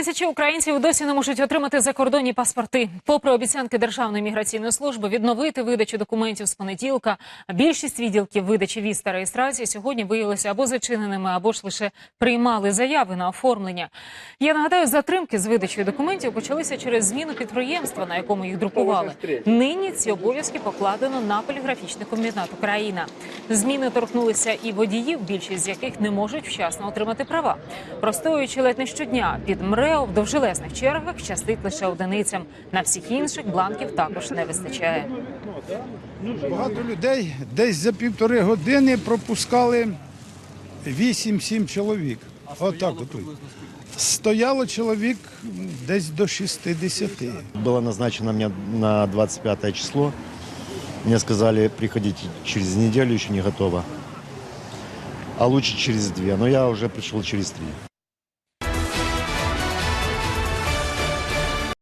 Тисячі українців досі не можуть отримати закордонні паспорти. Попри обіцянки Державної міграційної служби відновити видачу документів з понеділка, більшість відділків видачі віз та реєстрації сьогодні виявилися або зачиненими, або ж лише приймали заяви на оформлення. Я нагадаю, затримки з видачею документів почалися через зміну підприємства, на якому їх друкували. Нині ці обов'язки покладено на поліграфічний комбінат Україна. Зміни торкнулися і водіїв, більшість з яких не можуть вчасно отримати права. Простоюючи ледь не щодня під МРЕО в довжелезних чергах, щастить лише одиницям. На всіх інших бланків також не вистачає. Багато людей десь за півтори години пропускали 8-7 чоловік. Отак от. Стояло чоловік десь до 60. Было назначено мне на 25 число. Мне сказали, приходите через неделю, еще не готово. А лучше через две. Но я уже пришел через три.